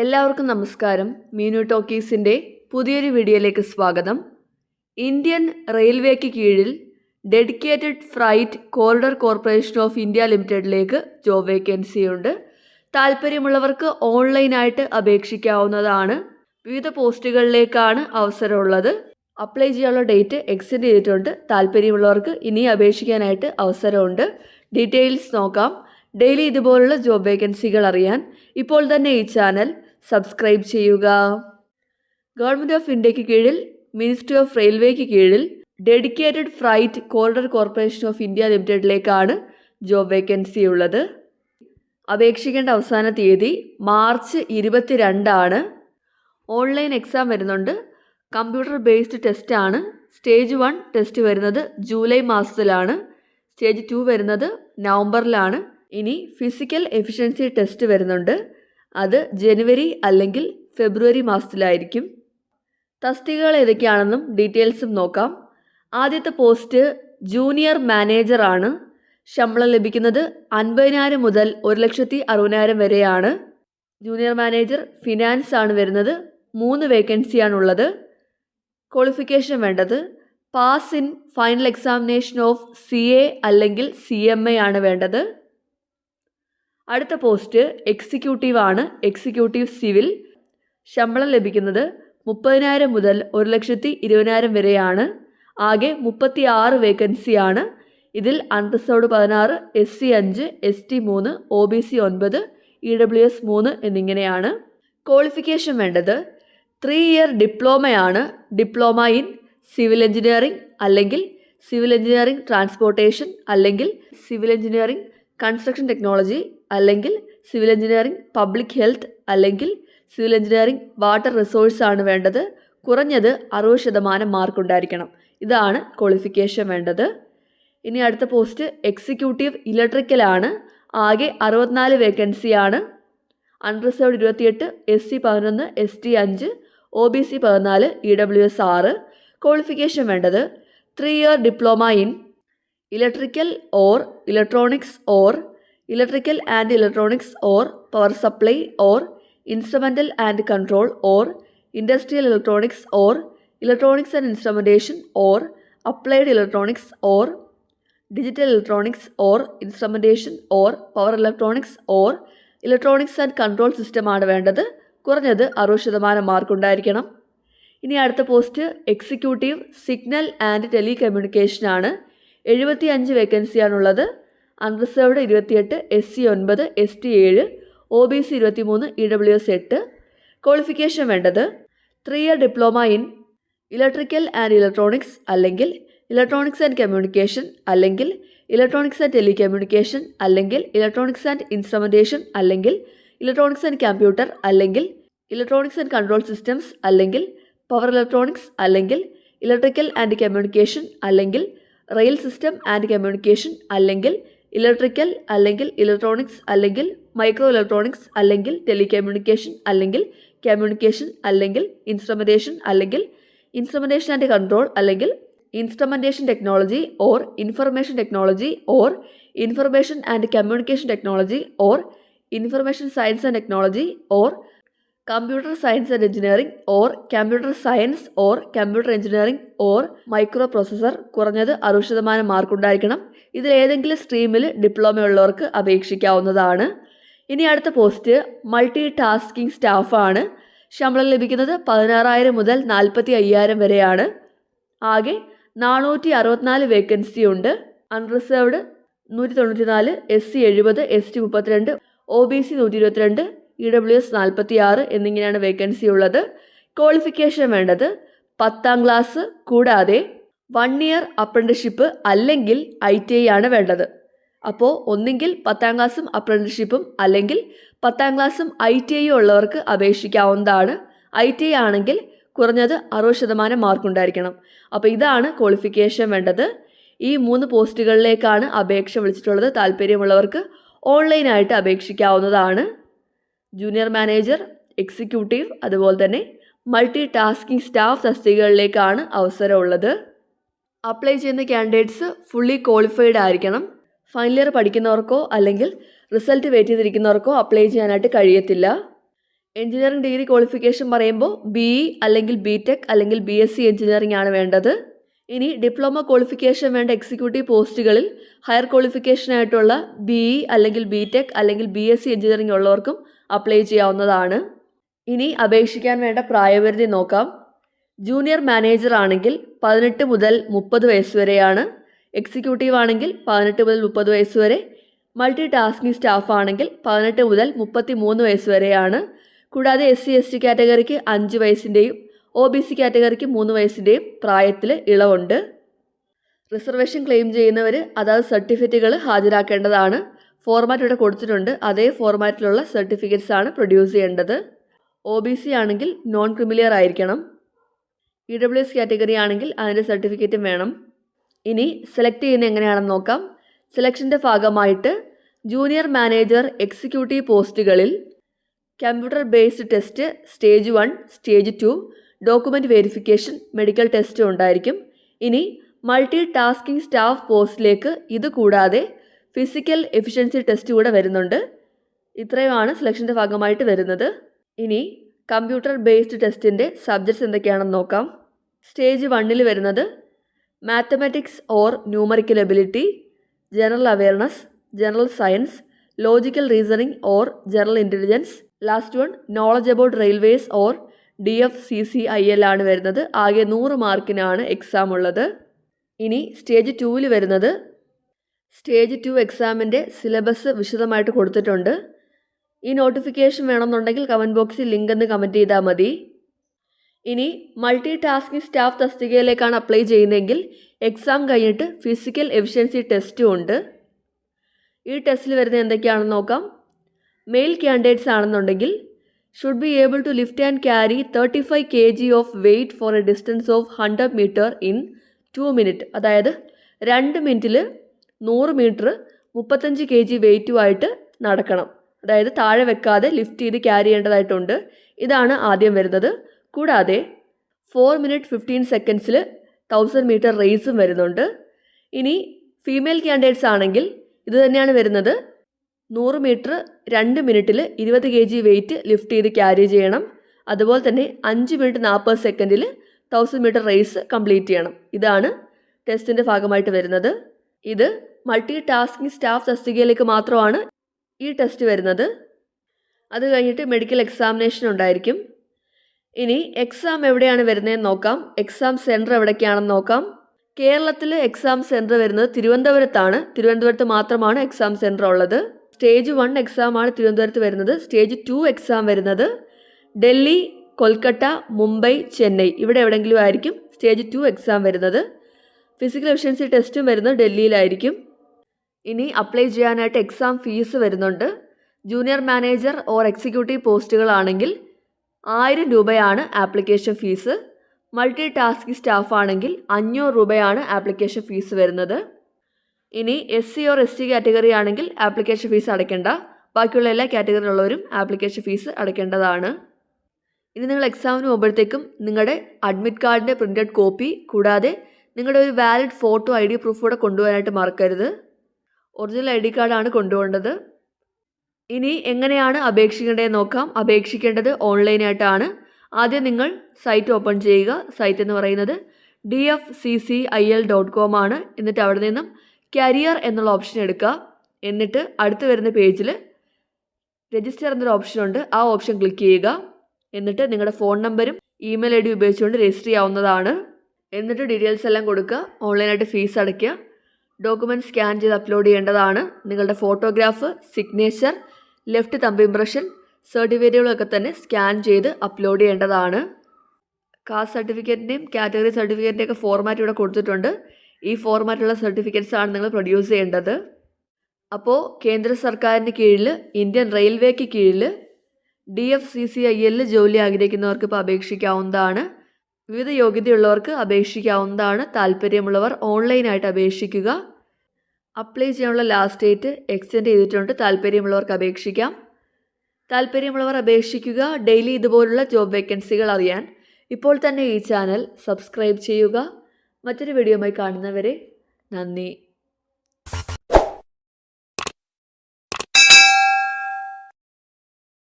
എല്ലാവർക്കും നമസ്കാരം. മീനു ടോക്കീസിന്റെ പുതിയൊരു വീഡിയോയിലേക്ക് സ്വാഗതം. ഇന്ത്യൻ റെയിൽവേക്ക് കീഴിൽ dedicated freight corridor corporation of India ലിമിറ്റഡിലേക്ക് ജോബ് വേക്കൻസി ഉണ്ട് താല്പര്യമുള്ളവർക്ക് ഓൺലൈനായിട്ട് അപേക്ഷിക്കാവുന്നതാണ്. വിവിധ പോസ്റ്റുകളിലേക്കാണ് അവസരമുള്ളത്. അപ്ലൈ ചെയ്യാനുള്ള ഡേറ്റ് എക്സ്റ്റെൻഡ് ചെയ്തിട്ടുണ്ട്. താല്പര്യമുള്ളവർക്ക് ഇനി അപേക്ഷിക്കാനായിട്ട് അവസരമുണ്ട്. ഡീറ്റെയിൽസ് നോക്കാം. ഡെയിലി ഇതുപോലുള്ള ജോബ് വേക്കൻസികൾ അറിയാൻ ഇപ്പോൾ തന്നെ ഈ ചാനൽ സബ്സ്ക്രൈബ് ചെയ്യുക. ഗവൺമെന്റ് ഓഫ് ഇന്ത്യയ്ക്ക് കീഴിൽ മിനിസ്ട്രി ഓഫ് റെയിൽവേക്ക് കീഴിൽ dedicated freight corridor corporation of India ലിമിറ്റഡിലേക്കാണ് job vacancy ഉള്ളത്. അപേക്ഷിക്കേണ്ട അവസാന തീയതി മാർച്ച് ഇരുപത്തിരണ്ടാണ്. ഓൺലൈൻ എക്സാം വരുന്നുണ്ട്. കമ്പ്യൂട്ടർ ബേസ്ഡ് ടെസ്റ്റാണ് സ്റ്റേജ് വൺ ടെസ്റ്റ് വരുന്നത് ജൂലൈ മാസത്തിലാണ്. സ്റ്റേജ് ടു വരുന്നത് നവംബറിലാണ്. ഇനി ഫിസിക്കൽ എഫിഷ്യൻസി ടെസ്റ്റ് വരുന്നുണ്ട്. അത് ജനുവരി അല്ലെങ്കിൽ ഫെബ്രുവരി മാസത്തിലായിരിക്കും. തസ്തികകൾ ഏതൊക്കെയാണെന്നും ഡീറ്റെയിൽസും നോക്കാം. ആദ്യത്തെ പോസ്റ്റ് ജൂനിയർ മാനേജർ ആണ്. ശമ്പളം ലഭിക്കുന്നത് അൻപതിനായിരം മുതൽ ഒരു ലക്ഷത്തി അറുപതിനായിരം വരെയാണ്. ജൂനിയർ മാനേജർ ഫിനാൻസ് ആണ് വരുന്നത്. മൂന്ന് വേക്കൻസിയാണുള്ളത് ക്വാളിഫിക്കേഷൻ വേണ്ടത്. Pass in final examination of C A അല്ലെങ്കിൽ സി എം എ ആണ് വേണ്ടത്. അടുത്ത പോസ്റ്റ് എക്സിക്യൂട്ടീവ് ആണ്. എക്സിക്യൂട്ടീവ് സിവിൽ ശമ്പളം ലഭിക്കുന്നത് മുപ്പതിനായിരം മുതൽ ഒരു ലക്ഷത്തി ഇരുപതിനായിരം വരെയാണ്. ആകെ മുപ്പത്തി ആറ് വേക്കൻസിയാണ് ഇതിൽ അൺറിസർവ്ഡ് പതിനാറ് എസ് സി അഞ്ച് എസ് ടി മൂന്ന് ഒ ബി സി ഒൻപത് ഇ ഡബ്ല്യു എസ് മൂന്ന് എന്നിങ്ങനെയാണ്. ക്വാളിഫിക്കേഷൻ വേണ്ടത് ത്രീ ഇയർ ഡിപ്ലോമയാണ് ഡിപ്ലോമ ഇൻ സിവിൽ എഞ്ചിനീയറിംഗ് അല്ലെങ്കിൽ സിവിൽ എഞ്ചിനീയറിംഗ് ട്രാൻസ്പോർട്ടേഷൻ അല്ലെങ്കിൽ സിവിൽ എഞ്ചിനീയറിംഗ് കൺസ്ട്രക്ഷൻ ടെക്നോളജി അല്ലെങ്കിൽ സിവിൽ എഞ്ചിനീയറിംഗ് പബ്ലിക് ഹെൽത്ത് അല്ലെങ്കിൽ സിവിൽ എഞ്ചിനീയറിംഗ് വാട്ടർ റിസോഴ്സ് ആണ് വേണ്ടത്. കുറഞ്ഞത് അറുപത് ശതമാനം മാർക്ക് ഉണ്ടായിരിക്കണം. ഇതാണ് ക്വാളിഫിക്കേഷൻ വേണ്ടത്. ഇനി അടുത്ത പോസ്റ്റ് എക്സിക്യൂട്ടീവ് ഇലക്ട്രിക്കലാണ് ആകെ അറുപത്തിനാല് വേക്കൻസിയാണ് അൺറിസർവ്ഡ് ഇരുപത്തിയെട്ട് എസ് സി പതിനൊന്ന് എസ് ടി അഞ്ച് ഒ ബി സി പതിനാല് ഇ ഡബ്ല്യു എസ് ആറ്. ക്വാളിഫിക്കേഷൻ വേണ്ടത് three year diploma in electrical or electronics or electrical and electronics or power supply or instrumental and control or industrial electronics or electronics and instrumentation or applied electronics or digital electronics or instrumentation or power electronics or electronics and control സിസ്റ്റമാണ് വേണ്ടത്. കുറഞ്ഞത് അറുപത് ശതമാനം mark ഉണ്ടായിരിക്കണം. ഇനി അടുത്ത post executive signal and ടെലികമ്മ്യൂണിക്കേഷനാണ് എഴുപത്തി അഞ്ച് വേക്കൻസിയാണുള്ളത് അൺറിസർവ്ഡ് ഇരുപത്തിയെട്ട് എസ് സി ഒൻപത് എസ് ടി ഏഴ് ഒ ബി സി ഇരുപത്തി മൂന്ന് ഇ ഡബ്ല്യു എസ് എട്ട്. ക്വാളിഫിക്കേഷൻ വേണ്ടത് three year diploma in electrical and electronics അല്ലെങ്കിൽ ഇലക്ട്രോണിക്സ് ആൻഡ് കമ്മ്യൂണിക്കേഷൻ അല്ലെങ്കിൽ ഇലക്ട്രോണിക്സ് ആൻഡ് ടെലി കമ്മ്യൂണിക്കേഷൻ അല്ലെങ്കിൽ ഇലക്ട്രോണിക്സ് ആൻഡ് ഇൻസ്ട്രുമെന്റേഷൻ അല്ലെങ്കിൽ ഇലക്ട്രോണിക്സ് ആൻഡ് കമ്പ്യൂട്ടർ അല്ലെങ്കിൽ ഇലക്ട്രോണിക്സ് ആൻഡ് കൺട്രോൾ സിസ്റ്റംസ് അല്ലെങ്കിൽ പവർ ഇലക്ട്രോണിക്സ് അല്ലെങ്കിൽ ഇലക്ട്രിക്കൽ ആൻഡ് കമ്മ്യൂണിക്കേഷൻ അല്ലെങ്കിൽ റെയിൽ സിസ്റ്റം ആൻഡ് കമ്മ്യൂണിക്കേഷൻ അല്ലെങ്കിൽ electrical അല്ലെങ്കിൽ ഇലക്ട്രോണിക്സ് അല്ലെങ്കിൽ മൈക്രോ ഇലക്ട്രോണിക്സ് അല്ലെങ്കിൽ ടെലികമ്മ്യൂണിക്കേഷൻ അല്ലെങ്കിൽ കമ്മ്യൂണിക്കേഷൻ അല്ലെങ്കിൽ ഇൻസ്ട്രുമെന്റേഷൻ അല്ലെങ്കിൽ ഇൻസ്ട്രുമെന്റേഷൻ ആൻഡ് കൺട്രോൾ അല്ലെങ്കിൽ instrumentation technology or information technology or information and communication technology or information science and technology or computer science and engineering or computer science or computer engineering or microprocessor കുറഞ്ഞത് അറുപത് ശതമാനം mark ഉണ്ടായിരിക്കണം. ഇതിൽ ഏതെങ്കിലും സ്ട്രീമിൽ diploma ഉള്ളവർക്ക് അപേക്ഷിക്കാവുന്നതാണ്. ഇനി അടുത്ത പോസ്റ്റ് മൾട്ടി ടാസ്കിംഗ് സ്റ്റാഫാണ് ശമ്പളം ലഭിക്കുന്നത് പതിനാറായിരം മുതൽ നാൽപ്പത്തി അയ്യായിരം വരെയാണ്. ആകെ നാനൂറ്റി അറുപത്തിനാല് വേക്കൻസി ഉണ്ട്. അൺറിസർവ്ഡ് നൂറ്റി തൊണ്ണൂറ്റി നാല് എസ് സി എഴുപത് എസ് ടി മുപ്പത്തിരണ്ട് ഒ ബി സി നൂറ്റി ഇരുപത്തിരണ്ട് ഇ ഡബ്ല്യു എസ് നാൽപ്പത്തി ആറ് എന്നിങ്ങനെയാണ് വേക്കൻസി ഉള്ളത്. ക്വാളിഫിക്കേഷൻ വേണ്ടത് പത്താം ക്ലാസ് കൂടാതെ വൺ ഇയർ അപ്രന്റിഷിപ്പ് അല്ലെങ്കിൽ ഐ ടി ഐ ആണ് വേണ്ടത്. അപ്പോൾ ഒന്നെങ്കിൽ പത്താം ക്ലാസ്സും അപ്രന്റിഷിപ്പും അല്ലെങ്കിൽ പത്താം ക്ലാസ്സും ഐ ടി ഐയും ഉള്ളവർക്ക് അപേക്ഷിക്കാവുന്നതാണ്. ഐ ടി ഐ ആണെങ്കിൽ കുറഞ്ഞത് അറുപത് ശതമാനം മാർക്ക് ഉണ്ടായിരിക്കണം. അപ്പോൾ ഇതാണ് ക്വാളിഫിക്കേഷൻ വേണ്ടത്. ഈ മൂന്ന് പോസ്റ്റുകളിലേക്കാണ് അപേക്ഷ വിളിച്ചിട്ടുള്ളത്. താല്പര്യമുള്ളവർക്ക് ഓൺലൈനായിട്ട് അപേക്ഷിക്കാവുന്നതാണ്. ജൂനിയർ മാനേജർ എക്സിക്യൂട്ടീവ് അതുപോലെ തന്നെ മൾട്ടി ടാസ്കിംഗ് സ്റ്റാഫ് തസ്തികകളിലേക്കാണ് അവസരമുള്ളത്. അപ്ലൈ ചെയ്യുന്ന കാൻഡിഡേറ്റ്സ് ഫുള്ളി ക്വാളിഫൈഡ് ആയിരിക്കണം. ഫൈനൽ ഇയർ പഠിക്കുന്നവർക്കോ അല്ലെങ്കിൽ റിസൾട്ട് വെയിറ്റ് ചെയ്തിരിക്കുന്നവർക്കോ അപ്ലൈ ചെയ്യാനായിട്ട് കഴിയത്തില്ല. എഞ്ചിനീയറിംഗ് ഡിഗ്രി ക്വാളിഫിക്കേഷൻ പറയുമ്പോൾ ബി ഇ അല്ലെങ്കിൽ ബി ടെക് അല്ലെങ്കിൽ ബി എസ് സി എഞ്ചിനീയറിംഗ് ആണ് വേണ്ടത്. ഇനി ഡിപ്ലോമ ക്വാളിഫിക്കേഷൻ വേണ്ട എക്സിക്യൂട്ടീവ് പോസ്റ്റുകളിൽ ഹയർ ക്വാളിഫിക്കേഷനായിട്ടുള്ള ബി ഇ അല്ലെങ്കിൽ ബി ടെക് അല്ലെങ്കിൽ ബി എസ് സി എഞ്ചിനീയറിംഗ് ഉള്ളവർക്കും അപ്ലൈ ചെയ്യാവുന്നതാണ്. ഇനി അപേക്ഷിക്കാൻ വേണ്ട പ്രായപരിധി നോക്കാം. ജൂനിയർ മാനേജർ ആണെങ്കിൽ പതിനെട്ട് മുതൽ മുപ്പത് വയസ്സ് വരെയാണ്. എക്സിക്യൂട്ടീവ് ആണെങ്കിൽ പതിനെട്ട് മുതൽ മുപ്പത് വയസ്സ് വരെ. മൾട്ടി ടാസ്കിംഗ് സ്റ്റാഫ് ആണെങ്കിൽ പതിനെട്ട് മുതൽ മുപ്പത്തി മൂന്ന് വയസ്സ് വരെയാണ്. കൂടാതെ എസ് സി എസ് ടി കാറ്റഗറിക്ക് അഞ്ച് വയസ്സിന്റെയും ഒ ബി സി കാറ്റഗറിക്ക് മൂന്ന് വയസ്സിന്റെയും പ്രായത്തിൽ ഇളവുണ്ട്. റിസർവേഷൻ ക്ലെയിം ചെയ്യുന്നവർ അതാത് സർട്ടിഫിക്കറ്റുകൾ ഹാജരാക്കേണ്ടതാണ്. ഫോർമാറ്റ് ഇവിടെ കൊടുത്തിട്ടുണ്ട്. അതേ ഫോർമാറ്റിലുള്ള സർട്ടിഫിക്കറ്റ്സ് ആണ് പ്രൊഡ്യൂസ് ചെയ്യേണ്ടത്. ഒ ബി സി ആണെങ്കിൽ നോൺ ക്രിമിലിയർ ആയിരിക്കണം. ഇ ഡബ്ല്യു എസ് കാറ്റഗറി ആണെങ്കിൽ അതിന്റെ സർട്ടിഫിക്കറ്റും വേണം. ഇനി സെലക്ട് ചെയ്യുന്നത് എങ്ങനെയാണെന്ന് നോക്കാം. സെലക്ഷന്റെ ഭാഗമായിട്ട് ജൂനിയർ മാനേജർ എക്സിക്യൂട്ടീവ് പോസ്റ്റുകളിൽ computer based test stage one stage two document verification medical ടെസ്റ്റും ഉണ്ടായിരിക്കും. ഇനി മൾട്ടി ടാസ്കിംഗ് സ്റ്റാഫ് പോസ്റ്റിലേക്ക് ഇത് കൂടാതെ ഫിസിക്കൽ എഫിഷ്യൻസി ടെസ്റ്റ് കൂടെ വരുന്നുണ്ട്. ഇത്രയുമാണ് സെലക്ഷന്റെ ഭാഗമായിട്ട് വരുന്നത്. ഇനി കമ്പ്യൂട്ടർ ബേസ്ഡ് ടെസ്റ്റിന്റെ സബ്ജക്ട്സ് എന്തൊക്കെയാണെന്ന് നോക്കാം. സ്റ്റേജ് വണ്ണിൽ വരുന്നത് mathematics or numerical ability general awareness general science logical reasoning or general intelligence last one knowledge about railways or D F C C I L ആണ് വരുന്നത്. ആകെ നൂറ് മാർക്കിനാണ് എക്സാം ഉള്ളത്. ഇനി സ്റ്റേജ് ടൂവിൽ വരുന്നത് സ്റ്റേജ് ടു എക്സാമിന്റെ സിലബസ് വിശദമായിട്ട് കൊടുത്തിട്ടുണ്ട്. ഈ നോട്ടിഫിക്കേഷൻ വേണമെന്നുണ്ടെങ്കിൽ കമന്റ് ബോക്സിൽ ലിങ്ക് എന്ന് കമന്റ് ചെയ്താൽ മതി. ഇനി മൾട്ടി ടാസ്കിംഗ് സ്റ്റാഫ് തസ്തികയിലേക്കാണ് അപ്ലൈ ചെയ്യുന്നതെങ്കിൽ എക്സാം കഴിഞ്ഞിട്ട് ഫിസിക്കൽ എഫിഷ്യൻസി ടെസ്റ്റും ഉണ്ട്. ഈ ടെസ്റ്റിൽ വരുന്നത് എന്തൊക്കെയാണെന്ന് നോക്കാം. മെയിൽ ക്യാൻഡിഡേറ്റ്സ് ആണെന്നുണ്ടെങ്കിൽ should be able to lift and carry thirty five K G of weight for a distance of hundred metre in two minute അതായത് രണ്ട് മിനിറ്റിൽ നൂറ് മീറ്റർ മുപ്പത്തഞ്ച് കെ ജി വെയ്റ്റുമായിട്ട് നടക്കണം. അതായത് താഴെ വെക്കാതെ ലിഫ്റ്റ് ചെയ്ത് ക്യാരി ചെയ്യേണ്ടതായിട്ടുണ്ട്. ഇതാണ് ആദ്യം വരുന്നത്. കൂടാതെ ഫോർ മിനിറ്റ് ഫിഫ്റ്റീൻ സെക്കൻഡ്സിൽ തൗസൻഡ് മീറ്റർ റേസും വരുന്നുണ്ട്. ഇനി ഫീമെയിൽ ക്യാൻഡിഡേറ്റ്സ് ആണെങ്കിൽ ഇത് തന്നെയാണ് വരുന്നത്. നൂറ് മീറ്റർ രണ്ട് മിനിറ്റിൽ ഇരുപത് കെ ജി വെയിറ്റ് ലിഫ്റ്റ് ചെയ്ത് ക്യാരി ചെയ്യണം. അതുപോലെ തന്നെ അഞ്ച് മിനിറ്റ് നാൽപ്പത് സെക്കൻഡിൽ തൗസൻഡ് മീറ്റർ റേസ് കംപ്ലീറ്റ് ചെയ്യണം. ഇതാണ് ടെസ്റ്റിന്റെ ഭാഗമായിട്ട് വരുന്നത്. ഇത് മൾട്ടി ടാസ്കിംഗ് സ്റ്റാഫ് തസ്തികയിലേക്ക് മാത്രമാണ് ഈ ടെസ്റ്റ് വരുന്നത്. അത് കഴിഞ്ഞിട്ട് മെഡിക്കൽ എക്സാമിനേഷൻ ഉണ്ടായിരിക്കും. ഇനി എക്സാം എവിടെയാണ് വരുന്നതെന്ന് നോക്കാം. എക്സാം സെന്റർ എവിടേക്കാണെന്ന് നോക്കാം. കേരളത്തിൽ എക്സാം സെന്റർ വരുന്നത് തിരുവനന്തപുരത്താണ്. തിരുവനന്തപുരത്ത് മാത്രമാണ് എക്സാം സെന്റർ ഉള്ളത്. സ്റ്റേജ് വൺ എക്സാം ആണ് തിരുവനന്തപുരത്ത് വരുന്നത്. സ്റ്റേജ് ടു എക്സാം വരുന്നത്. ഡൽഹി കൊൽക്കട്ട മുംബൈ ചെന്നൈ. ഇവിടെ എവിടെയെങ്കിലും ആയിരിക്കും സ്റ്റേജ് ടു എക്സാം വരുന്നത്. ഫിസിക്കൽ എഫിഷ്യൻസി ടെസ്റ്റും വരുന്നത് ഡൽഹിയിലായിരിക്കും. ഇനി അപ്ലൈ ചെയ്യാനായിട്ട് എക്സാം ഫീസ് വരുന്നുണ്ട്. ജൂനിയർ മാനേജർ ഓർ എക്സിക്യൂട്ടീവ് പോസ്റ്റുകളാണെങ്കിൽ ആയിരം രൂപയാണ് application fee multi tasking staff ആണെങ്കിൽ അഞ്ഞൂറ് രൂപയാണ് ആപ്ലിക്കേഷൻ ഫീസ് വരുന്നത്. ഇനി S C or S T category ആണെങ്കിൽ ആപ്ലിക്കേഷൻ ഫീസ് അടയ്ക്കേണ്ട. ബാക്കിയുള്ള എല്ലാ കാറ്റഗറിയിലുള്ളവരും ആപ്ലിക്കേഷൻ ഫീസ് അടയ്ക്കേണ്ടതാണ്. ഇനി നിങ്ങൾ എക്സാമിന് പോകുമ്പോഴത്തേക്കും നിങ്ങളുടെ അഡ്മിറ്റ് കാർഡിന്റെ പ്രിന്റഡ് കോപ്പി കൂടാതെ നിങ്ങളുടെ ഒരു valid photo I D proof കൂടെ കൊണ്ടുപോകാനായിട്ട് മറക്കരുത്. ഒറിജിനൽ ഐ ഡി കാർഡാണ് കൊണ്ടുപോകേണ്ടത്. ഇനി എങ്ങനെയാണ് അപേക്ഷിക്കേണ്ടതെന്ന് നോക്കാം. അപേക്ഷിക്കേണ്ടത് ഓൺലൈനായിട്ടാണ് ആദ്യം നിങ്ങൾ സൈറ്റ് ഓപ്പൺ ചെയ്യുക. സൈറ്റ് എന്ന് പറയുന്നത് D F C C I L dot com ആണ്. എന്നിട്ട് അവിടെ നിന്നും കരിയർ എന്നുള്ള ഓപ്ഷൻ എടുക്കുക. എന്നിട്ട് അടുത്ത് വരുന്ന പേജിൽ രജിസ്റ്റർ എന്നൊരു ഓപ്ഷൻ ഉണ്ട്. ആ ഓപ്ഷൻ ക്ലിക്ക് ചെയ്യുക. എന്നിട്ട് നിങ്ങളുടെ ഫോൺ നമ്പരും ഇമെയിൽ ഐ ഡി ഉപയോഗിച്ചുകൊണ്ട് രജിസ്റ്റർ ചെയ്യാവുന്നതാണ്. എന്നിട്ട് ഡീറ്റെയിൽസ് എല്ലാം കൊടുക്കുക ഓൺലൈനായിട്ട് ഫീസ് അടയ്ക്കുക. ഡോക്യുമെന്റ് സ്കാൻ ചെയ്ത് അപ്ലോഡ് ചെയ്യേണ്ടതാണ്. നിങ്ങളുടെ photograph signature left thumb impression സർട്ടിഫിക്കറ്റുകളൊക്കെ തന്നെ സ്കാൻ ചെയ്ത് അപ്ലോഡ് ചെയ്യേണ്ടതാണ്. കാസ്റ്റ് സർട്ടിഫിക്കറ്റിന്റെയും കാറ്റഗറി സർട്ടിഫിക്കറ്റിന്റെയും ഒക്കെ ഫോർമാറ്റ് ഇവിടെ കൊടുത്തിട്ടുണ്ട്. ഈ ഫോർമാറ്റുള്ള സർട്ടിഫിക്കറ്റ്സ് ആണ് നിങ്ങൾ പ്രൊഡ്യൂസ് ചെയ്യേണ്ടത്. അപ്പോൾ കേന്ദ്ര സർക്കാരിന് കീഴിൽ ഇന്ത്യൻ റെയിൽവേക്ക് കീഴിൽ D F C C I എല്ലിൽ ജോലി ആഗ്രഹിക്കുന്നവർക്ക് ഇപ്പോൾ അപേക്ഷിക്കാവുന്നതാണ്. വിവിധ യോഗ്യതയുള്ളവർക്ക് അപേക്ഷിക്കാവുന്നതാണ് താല്പര്യമുള്ളവർ ഓൺലൈനായിട്ട് അപേക്ഷിക്കുക. അപ്ലൈ ചെയ്യാനുള്ള ലാസ്റ്റ് ഡേറ്റ് എക്സ്റ്റെൻഡ് ചെയ്തിട്ടുണ്ട്. താല്പര്യമുള്ളവർക്ക് അപേക്ഷിക്കാം. താല്പര്യമുള്ളവർ അപേക്ഷിക്കുക. ഡെയിലി ഇതുപോലുള്ള ജോബ് വേക്കൻസികൾ അറിയാൻ. ഇപ്പോൾ തന്നെ ഈ ചാനൽ സബ്സ്ക്രൈബ് ചെയ്യുക. മറ്റൊരു വീഡിയോയുമായി കാണുന്നവരെ നന്ദി.